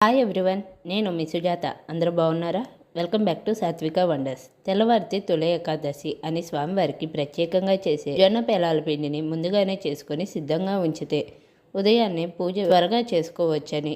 Hi everyone నేను మీ సుజాత. అందరూ బాగున్నారా? Welcome back to Sathvika wonders తెల్లవారితే తొలి ఏకాదశి అని స్వామివారికి ప్రత్యేకంగా చేసే జొన్న పేలాల పిండిని ముందుగానే చేసుకొని సిద్ధంగా ఉంచితే ఉదయాన్నే పూజ త్వరగా చేసుకోవచ్చని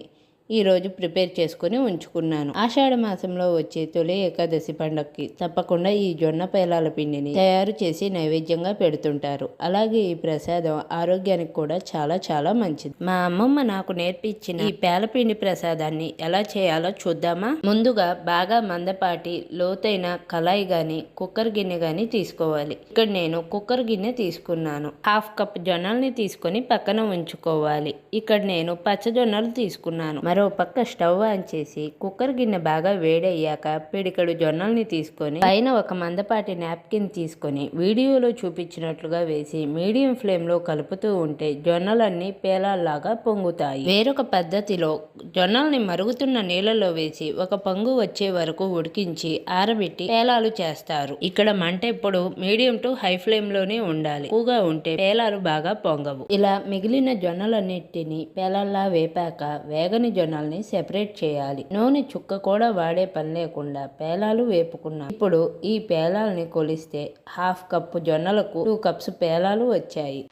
ఈరోజు ప్రిపేర్ చేసుకుని ఉంచుకున్నాను. ఆషాఢ మాసంలో వచ్చే తొలి ఏకాదశి పండగకి తప్పకుండా ఈ జొన్న పేలాల పిండిని తయారు చేసి నైవేద్యంగా పెడుతుంటారు. అలాగే ఈ ప్రసాదం ఆరోగ్యానికి కూడా చాలా చాలా మంచిది. మా అమ్మమ్మ నాకు నేర్పించిన ఈ పేలపిండి ప్రసాదాన్ని ఎలా చేయాలో చూద్దామా? ముందుగా బాగా మందపాటి లోతైన కళాయి గాని కుక్కర్ గిన్నె గాని తీసుకోవాలి. ఇక్కడ నేను కుక్కర్ గిన్నె తీసుకున్నాను. హాఫ్ కప్ జొన్నల్ని తీసుకొని పక్కన ఉంచుకోవాలి. ఇక్కడ నేను పచ్చజొన్నలు తీసుకున్నాను. మరో పక్క స్టవ్ ఆన్ చేసి కుక్కర్ గిన్నె బాగా వేడయ్యాక పిడికడు జొన్నల్ని తీసుకొని పైన ఒక మందపాటి నాప్కిన్ తీసుకొని వీడియోలో చూపించినట్లుగా వేసి మీడియం ఫ్లేమ్లో కలుపుతూ ఉంటే జొన్నలన్నీ పేలాల్లాగా పొంగుతాయి. వేరొక పద్ధతిలో జొన్నల్ని మరుగుతున్న నీళ్ళలో వేసి ఒక పొంగు వచ్చే వరకు ఉడికించి ఆరబెట్టి పేలాలు చేస్తారు. ఇక్కడ మంట ఎప్పుడు మీడియం టు హై ఫ్లేమ్లోనే ఉండాలి. ఎక్కువగా ఉంటే పేలాలు బాగా పొంగవు. ఇలా మిగిలిన జొన్నలన్నిటిని పేలాల్లా వేపాక వేగని జొన్న జొన్నల్ని సెపరేట్ చేయాలి. నూనె చుక్క కూడా వాడే పని లేకుండా పేలాలు వేపుకున్నాం. ఇప్పుడు ఈ పేలాల్ని కొలిస్తే హాఫ్ కప్పు జొన్నలకు టూ కప్స్ పేలాలు వచ్చాయి.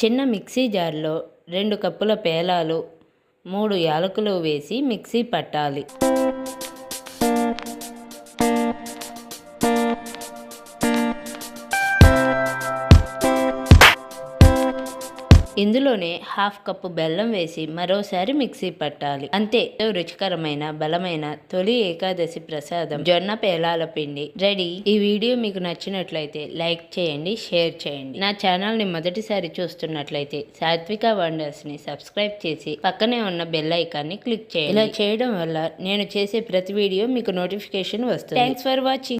చిన్న మిక్సీ జార్లో రెండు కప్పుల పేలాలు మూడు యాలకులు వేసి మిక్సీ పట్టాలి. ఇందులోనే హాఫ్ కప్పు బెల్లం వేసి మరోసారి మిక్సీ పట్టాలి. అంతే రుచికరమైన బలమైన తొలి ఏకాదశి ప్రసాదం జొన్న పేలాల పిండి రెడీ. ఈ వీడియో మీకు నచ్చినట్లయితే లైక్ చేయండి షేర్ చేయండి. నా ఛానల్ని మొదటిసారి చూస్తున్నట్లయితే సాత్విక వండర్స్ని సబ్స్క్రైబ్ చేసి పక్కనే ఉన్న బెల్ ఐకాన్ని క్లిక్ చేయండి. ఇలా చేయడం వల్ల నేను చేసే ప్రతి వీడియో మీకు నోటిఫికేషన్ వస్తుంది. Thanks for watching